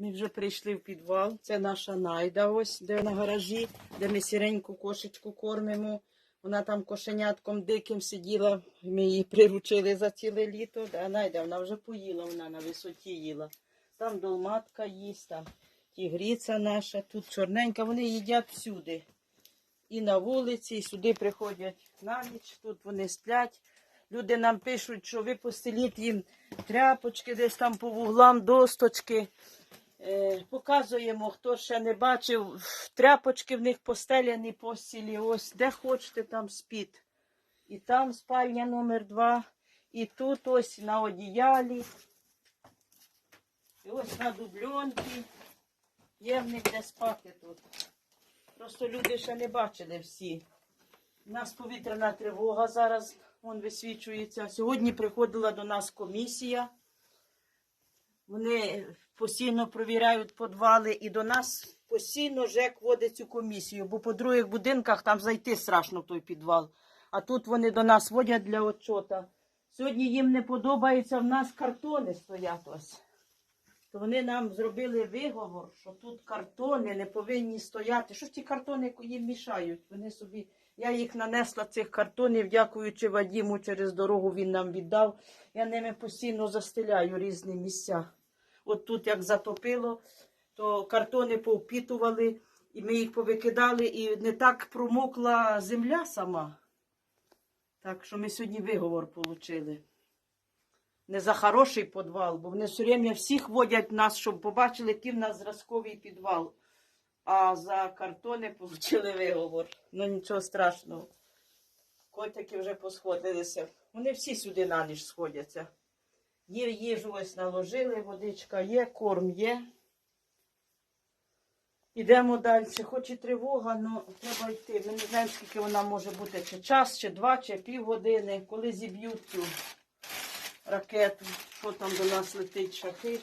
Ми вже прийшли в підвал. Це наша найда, ось де на гаражі, де ми сіреньку кошечку кормимо. Вона там кошенятком диким сиділа. Ми її приручили за ціле літо. Да, найда, вона вже поїла, вона на висоті їла. Там долматка їсть, там тігриця наша, тут чорненька. Вони їдять всюди. І на вулиці, і сюди приходять на ніч, тут вони сплять. Люди нам пишуть, що ви постеліть їм тряпочки десь там по вуглам, досточки. Е, показуємо, хто ще не бачив. Тряпочки в них постеляні постілі. Ось де хочете, там спіть. І там спальня номер два, і тут ось на одіялі. І ось на дубльонці. Є в них де спати тут. Просто люди ще не бачили всі. У нас повітряна тривога зараз вон висвічується. Сьогодні приходила до нас комісія. Вони постійно провіряють підвали і до нас постійно ЖЕК водить цю комісію, бо по других будинках там зайти страшно в той підвал. А тут вони до нас водять для отчота. Сьогодні їм не подобається, в нас картони стоять ось. То вони нам зробили виговор, що тут картони не повинні стояти. Що ж ті картони їм мішають? Вони собі. Я їх нанесла цих картонів, дякуючи Вадіму через дорогу він нам віддав. Я ними постійно застеляю різні місця. От тут як затопило, то картони повпітували, і ми їх повикидали, і не так промокла земля сама. Так що ми сьогодні виговор отримали. Не за хороший підвал, бо вони все время всіх водять нас, щоб побачили, який в нас зразковий підвал. А за картони отримали виговор. Ну нічого страшного. Котики вже посходилися. Вони всі сюди на ніч сходяться. Є їжу ось наложили, водичка є, корм є. Ідемо далі. Хоч і тривога, але треба йти. Ми не знаємо, скільки вона може бути, чи час, чи два, чи півгодини, коли зіб'ють цю ракету, що там до нас летить шахид.